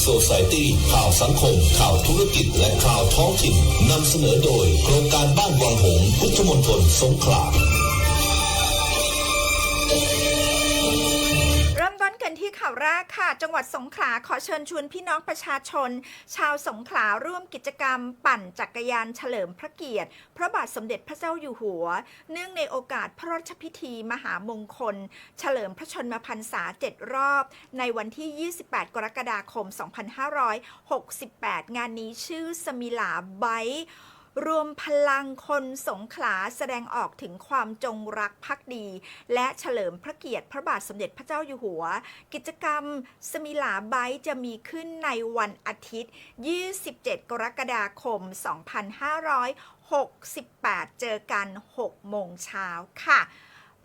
โซซตี้ข่าวสังคม ข่าวธุรกิจ และข่าวท้องถิ่นนำเสนอโดย โครงการบ้านวังหงพุทธมณฑลสงขลา กันที่ข่าวแรกค่ะ จังหวัดสงขลาขอเชิญชวนพี่น้องประชาชน ชาวสงขลาร่วมกิจกรรม ปั่นจักรยานเฉลิมพระเกียรติ พระบาทสมเด็จพระเจ้าอยู่หัว เนื่องในโอกาสพระราชพิธีมหามงคล เฉลิมพระชนมพรรษา7รอบ ในวันที่ 28 กรกฎาคม 2568 งานนี้ชื่อสมิลาไบค์ รวมพลังคนสงขลาแสดงออกถึงความจงรักภักดี และเฉลิมพระเกียรติพระบาทสมเด็จพระเจ้าอยู่หัว กิจกรรมสมิลาไบค์จะมีขึ้นในวันอาทิตย์ 27 กรกฎาคม 2568 เจอกัน 6 โมงเช้าค่ะ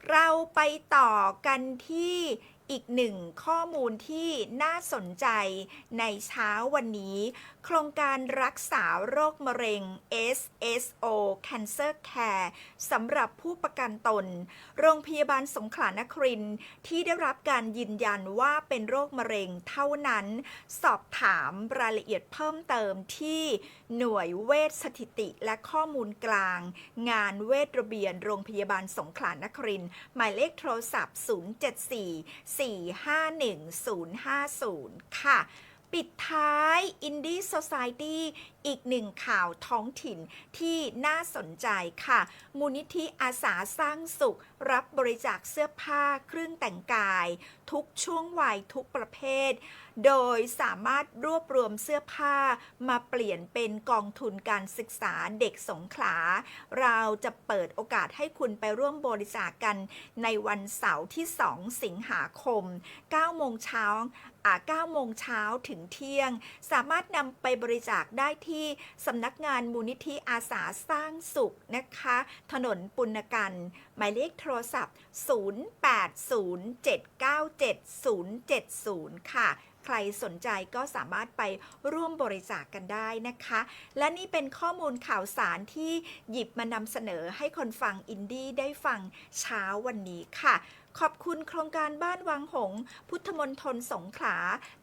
เราไปต่อกันที่ อีกหนึ่งข้อมูลที่น่าสนใจในเช้าวันนี้ โครงการรักษาโรคมะเร็ง SSO Cancer Care สำหรับผู้ประกันตน โรงพยาบาลสงขลานครินที่ได้รับการยืนยันว่าเป็นโรคมะเร็งเท่านั้น สอบถามรายละเอียดเพิ่มเติมที่หน่วยเวชสถิติและข้อมูลกลาง งานเวชระเบียนโรงพยาบาลสงขลานครินหมายเลขโทรศัพท์ 074 451 050 ค่ะ ปิดท้าย Indie Society อีกหนึ่งข่าวท้องถิ่นที่น่าสนใจค่ะ มูลนิธิอาสาสร้างสุข รับบริจาคเสื้อผ้าเครื่องแต่งกาย ทุกช่วงวัยทุกประเภท โดยสามารถรวบรวมเสื้อผ้ามาเปลี่ยนเป็นกองทุนการศึกษาเด็กสงขลา เราจะเปิดโอกาสให้คุณไปร่วมบริจาคกันในวันเสาร์ที่ 2 สิงหาคม9โมงเช้า9โมงเช้าถึงเที่ยง สามารถนำไปบริจาคได้ที่สำนักงานมูลนิธิอาสาสร้างสุขนะคะ ถนนปุณกันหมายเลขโทรศัพท์ 0807977070 ค่ะ ใครสนใจก็สามารถไปร่วมบริจาคกกันได้นะคะ และนี่เป็นข้อมูลข่าวสารที่หยิบมานำเสนอให้คนฟังอินดี้ได้ฟังเช้าวันนี้ค่ะขอบคุณโครงการบ้านวังหงส์พุทธมนทนสงขลา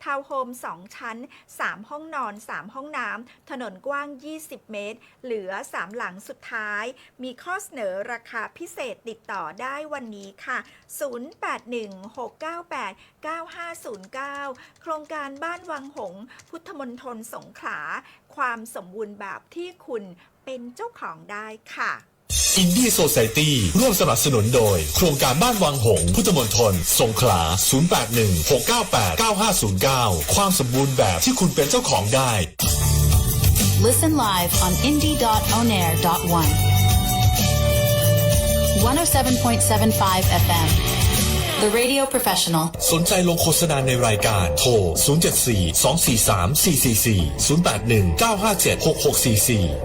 ทาวน์โฮม 2 ชั้น 3 ห้องนอน 3 ห้องน้ำ ถนนกว้าง 20 เมตร เหลือ 3 หลังสุดท้าย มีข้อเสนอราคาพิเศษติดต่อได้วันนี้ค่ะ 0816989509 โครงการบ้านวังหงส์พุทธมนทนสงขลา ความสมบูรณ์แบบที่คุณเป็นเจ้าของได้ค่ะ อินดี้โซซ i ตี้ร่วมสนับสนุนโดย โครงการบ้านวังหงส์พุทธมณฑลสงขลา 0816989509 ความสมบูรณ์แบบที่คุณเป็นเจ้าของได้ Listen live on indie.onair.one. 107.75 FM. The Radio Professional. สนใจลงโฆษณาในรายการ โทร 074 243 444 081 957 6644